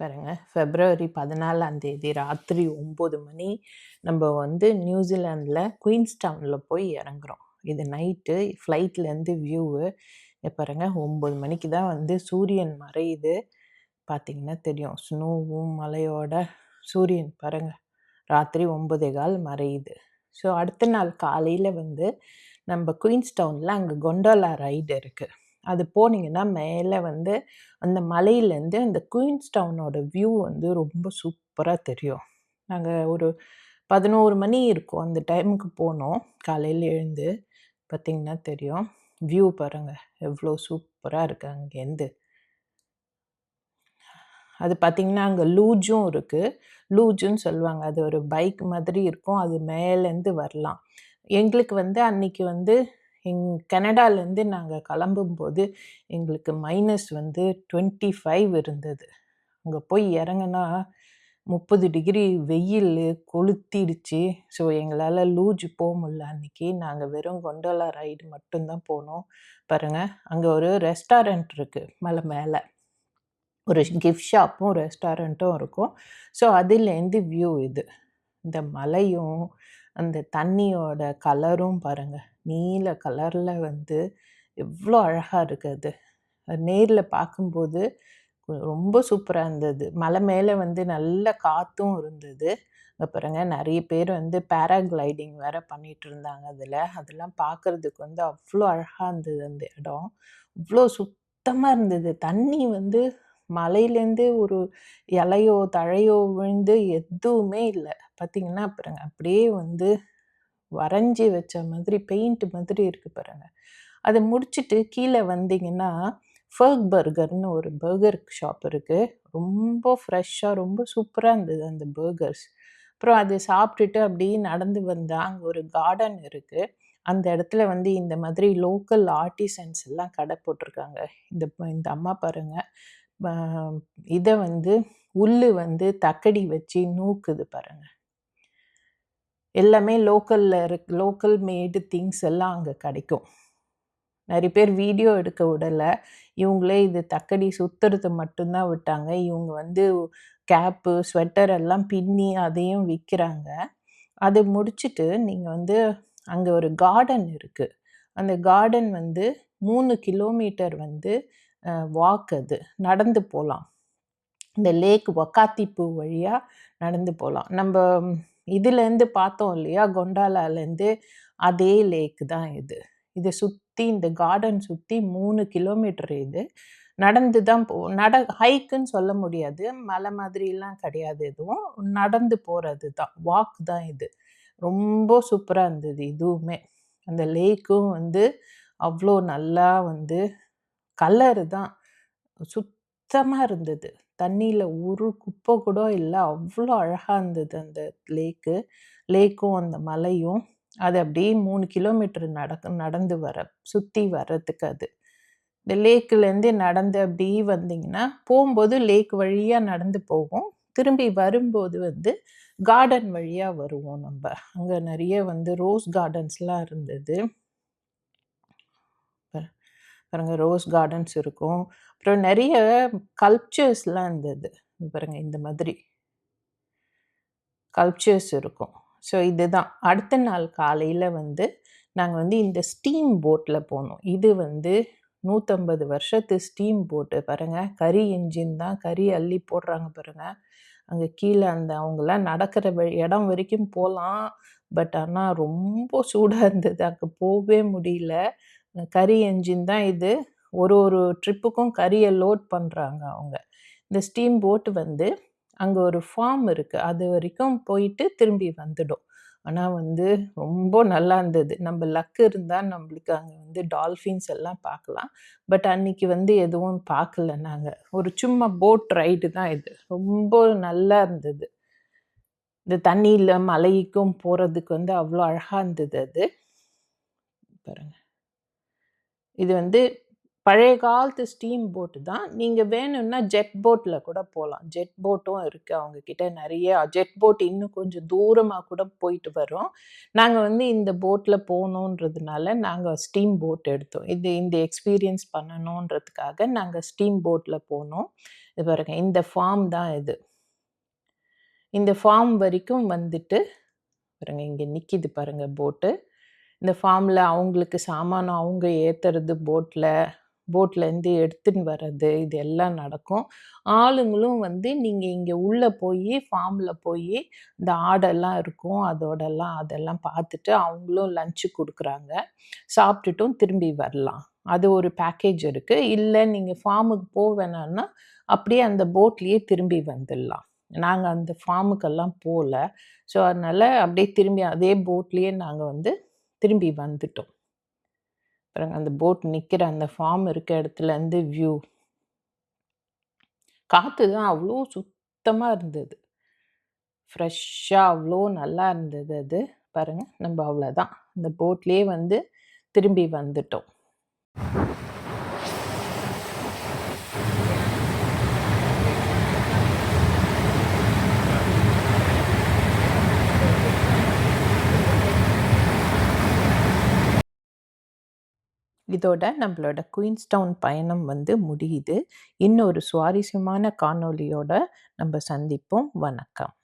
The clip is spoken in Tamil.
பாருங்க. ஃபெப்ரவரி பதினாலாம் தேதி ராத்திரி ஒம்பது மணி நம்ம வந்து நியூசிலாண்டில் குயின்ஸ்டவுனில் போய் இறங்குறோம். இது நைட்டு ஃப்ளைட்லேருந்து வியூவு பாருங்க ஒம்பது மணிக்கு தான் வந்து சூரியன் மறையுது. பார்த்தீங்கன்னா தெரியும் ஸ்னோவும் மலையோட சூரியன் பாருங்க ராத்திரி ஒம்பதே கால் மறையுது. ஸோ அடுத்த நாள் காலையில் வந்து நம்ம குயின்ஸ்டவுனில் அங்கே கொண்டோலா ரைடு இருக்குது அது போனீங்கன்னா மேலே வந்து அந்த மலையிலேருந்து அந்த குயின்ஸ்டவுனோட வியூ வந்து ரொம்ப சூப்பராக தெரியும். நாங்கள் ஒரு பதினோரு மணி இருக்கும் அந்த டைமுக்கு போனோம். காலையில் எழுந்து பார்த்திங்கன்னா தெரியும். வியூ பாருங்கள் எவ்வளோ சூப்பராக இருக்குது அங்கேருந்து. அது பார்த்திங்கன்னா அங்கே லூஜும் இருக்குது லூஜுன்னு சொல்லுவாங்க. அது ஒரு பைக் மாதிரி இருக்கும். அது மேலேருந்து வரலாம். எங்களுக்கு வந்து அன்னைக்கு வந்து எங் கனடாலேருந்து நாங்கள் கிளம்பும்போது எங்களுக்கு மைனஸ் வந்து டுவெண்ட்டி ஃபைவ் இருந்தது. அங்கே போய் இறங்குனா முப்பது டிகிரி வெயில் கொளுத்திடுச்சு. ஸோ எங்களால் லூஜ் போக முடியல. அன்னைக்கு நாங்கள் வெறும் கொண்டோலா ரைடு மட்டும்தான் போனோம். பாருங்கள் அங்கே ஒரு ரெஸ்டாரண்ட் இருக்குது மலை மேலே. ஒரு கிஃப்ட் ஷாப்பும் ரெஸ்டாரண்ட்டும் இருக்கும். ஸோ அதுலேருந்து வியூ இது. இந்த மலையும் அந்த தண்ணியோட கலரும் பாருங்கள் நீல கலரில் வந்து எவ்வளோ அழகாக இருக்குது அது. நேரில் பார்க்கும்போது ரொம்ப சூப்பராக இருந்தது. மலை மேலே வந்து நல்ல காற்றும் இருந்தது. அங்கே பாருங்க நிறைய பேர் வந்து பேராகிளைடிங் வேற பண்ணிட்டு இருந்தாங்க அதில். அதெல்லாம் பார்க்குறதுக்கு வந்து அவ்வளோ அழகாக இருந்தது அந்த இடம். அவ்வளோ சுத்தமாக இருந்தது. தண்ணி வந்து மலையிலேருந்து ஒரு இலையோ தழையோ விழுந்து எதுவுமே இல்லை. பார்த்தீங்கன்னா பாருங்க அப்படியே வந்து வரைஞ்சி வச்ச மாதிரி பெயிண்ட் மாதிரி இருக்குது பாருங்க. அதை முடிச்சுட்டு கீழே வந்தீங்கன்னா ஃபர்க் பர்கர்னு ஒரு பர்கர் ஷாப் இருக்குது ரொம்ப ஃப்ரெஷ்ஷாக ரொம்ப சூப்பராக இருந்தது அந்த பர்கர்ஸ் அப்புறம் அது சாப்பிட்டுட்டு அப்படியே நடந்து வந்தால் அங்கே ஒரு கார்டன் இருக்குது அந்த இடத்துல வந்து இந்த மாதிரி லோக்கல் ஆர்டிசன்ஸ் எல்லாம் கடை போட்டிருக்காங்க. இந்த இந்த அம்மா பாருங்க இதை வந்து உள்ளு வந்து தக்கடி வச்சு நூக்குது பாருங்கள் எல்லாமே லோக்கலில் இருக் லோக்கல் மேடு திங்ஸ் எல்லாம் அங்கே கிடைக்கும். நிறைய பேர் வீடியோ எடுக்க விடலை. இவங்களே இது தக்கடி சுற்றுறது மட்டும்தான் விட்டாங்க. இவங்க வந்து கேப்பு ஸ்வெட்டர் எல்லாம் பின்னி அதையும் விற்கிறாங்க அது முடிச்சுட்டு நீங்கள் வந்து அங்கே ஒரு கார்டன் இருக்குது அந்த கார்டன் வந்து மூணு கிலோமீட்டர் வந்து வாக் அது நடந்து போகலாம் இந்த லேக் ஒக்காத்திப்பூ வழியாக நடந்து போகலாம் நம்ம இதுலேருந்து பார்த்தோம் இல்லையா கொண்டாலாலேருந்து அதே லேக் தான் இது. இதை சுற்றி இந்த கார்டன் சுற்றி மூணு கிலோமீட்டர் இது. நடந்து தான் போ நட ஹைக்குன்னு சொல்ல முடியாது. மலை மாதிரிலாம் கிடையாது எதுவும். நடந்து போகிறது தான் வாக் தான் இது. ரொம்ப சூப்பராக இருந்தது இதுவுமே. அந்த லேக்கும் வந்து அவ்வளோ நல்லா வந்து கலரு தான். சுத்தமாக இருந்தது. தண்ணியில் ஒரு குப்பை கூட இல்லை. அவ்வளோ அழகாக இருந்தது அந்த லேக்கு. லேக்கும் அந்த மலையும். அது அப்படியே மூணு கிலோமீட்டர் நடக்க நடந்து வர சுற்றி வர்றதுக்கு அது. இந்த லேக்குலேருந்து நடந்து அப்படியே வந்தீங்கன்னா போகும்போது லேக் வழியாக நடந்து போவோம் திரும்பி வரும்போது வந்து கார்டன் வழியாக வருவோம் நம்ம. அங்கே நிறைய வந்து ரோஸ் கார்டன்ஸ்லாம் இருந்தது. பாருங்கள் ரோஸ் கார்டன்ஸ் இருக்கும். அப்புறம் நிறைய கல்ச்சர்ஸ்லாம் இருந்தது பாருங்கள் இந்த மாதிரி. கல்ச்சர்ஸ் இருக்கும். ஸோ இதுதான். அடுத்த நாள் காலையில் வந்து நாங்கள் வந்து இந்த ஸ்டீம் போட்டில் போனோம். இது வந்து நூற்றம்பது வருஷத்து ஸ்டீம் போட்டு பாருங்கள் கறி இன்ஜின் தான் கறி அள்ளி போடுறாங்க பாருங்கள் அங்கே கீழே அந்த அவங்களாம் நடக்கிற இடம் வரைக்கும் போகலாம். பட் ஆனால் ரொம்ப சூடாக இருந்தது. அங்கே போகவே முடியல. கறி என்ஜின் தான் இது. ஒரு ஒரு ட்ரிப்புக்கும் கறியை லோட் பண்ணுறாங்க அவங்க. இந்த ஸ்டீம் போட் வந்து அங்கே ஒரு ஃபார்ம் இருக்குது அது வரைக்கும் போயிட்டு திரும்பி வந்துடும். ஆனால் வந்து ரொம்ப நல்லா இருந்தது. நம்ம லக்கு இருந்தால் நம்மளுக்கு அங்கே வந்து டால்ஃபின்ஸ் எல்லாம் பார்க்கலாம். பட் அன்னைக்கு வந்து எதுவும் பார்க்கல நாங்கள் ஒரு சும்மா போட் ரைடு தான் இது. ரொம்ப நல்லா இருந்தது. இந்த தண்ணியில் மலைக்கும் போகிறதுக்கு வந்து அவ்வளோ அழகாக இருந்தது அது. பாருங்கள் இது வந்து பழைய காலத்து ஸ்டீம் போட்டு தான். நீங்கள் வேணும்னா ஜெட் போட்டில் கூட போகலாம் ஜெட் போட்டும் இருக்குது அவங்கக்கிட்ட நிறைய ஜெட் போட் இன்னும் கொஞ்சம் தூரமாக கூட போயிட்டு வரோம். நாங்கள் வந்து இந்த போட்டில் போகணுன்றதுனால நாங்கள் ஸ்டீம் போட் எடுத்தோம். இது இந்த எக்ஸ்பீரியன்ஸ் பண்ணணுன்றதுக்காக நாங்கள் ஸ்டீம் போட்டில் போனோம். இது பாருங்க இந்த ஃபார்ம் தான் இது. இந்த ஃபார்ம் வரைக்கும் வந்துட்டு பாருங்கள் இங்கே நிற்கிது பாருங்கள் போட்டு இந்த ஃபார்மில் அவங்களுக்கு சாமானம் அவங்க ஏற்றுறது போட்டில் போட்லேருந்து எடுத்துன்னு வர்றது இது எல்லாம் நடக்கும். ஆளுங்களும் வந்து நீங்கள் இங்கே உள்ளே போய் ஃபார்மில் போய் இந்த ஆடெல்லாம் இருக்கும் அதோடெல்லாம் அதெல்லாம் பார்த்துட்டு அவங்களும் லஞ்சு கொடுக்குறாங்க. சாப்பிட்டுட்டும் திரும்பி வரலாம். அது ஒரு பேக்கேஜ் இருக்குது இல்லை நீங்கள் ஃபார்முக்கு போக வேணாம்னா அப்படியே அந்த போட்லேயே திரும்பி வந்துடலாம். நாங்கள் அந்த ஃபார்முக்கெல்லாம் போகல ஸோ அதனால் அப்படியே திரும்பி அதே போட்லேயே நாங்கள் வந்து திரும்பி வந்துட்டோம். அப்புறம் அந்த போட் நிற்கிற அந்த ஃபார்ம் இருக்க இடத்துலேருந்து வியூ காற்று தான் அவ்வளோ சுத்தமாக இருந்தது. ஃப்ரெஷ்ஷாக அவ்வளோ நல்லா இருந்தது அது. பாருங்கள் நம்ம அவ்வளோதான் இந்த போட்லேயே வந்து திரும்பி வந்துட்டோம். இதோட நம்மளோட குயின்ஸ்டவுன் பயணம் வந்து முடியுது. இன்னொரு சுவாரஸ்யமான காணொலியோட நம்ம சந்திப்போம். வணக்கம்.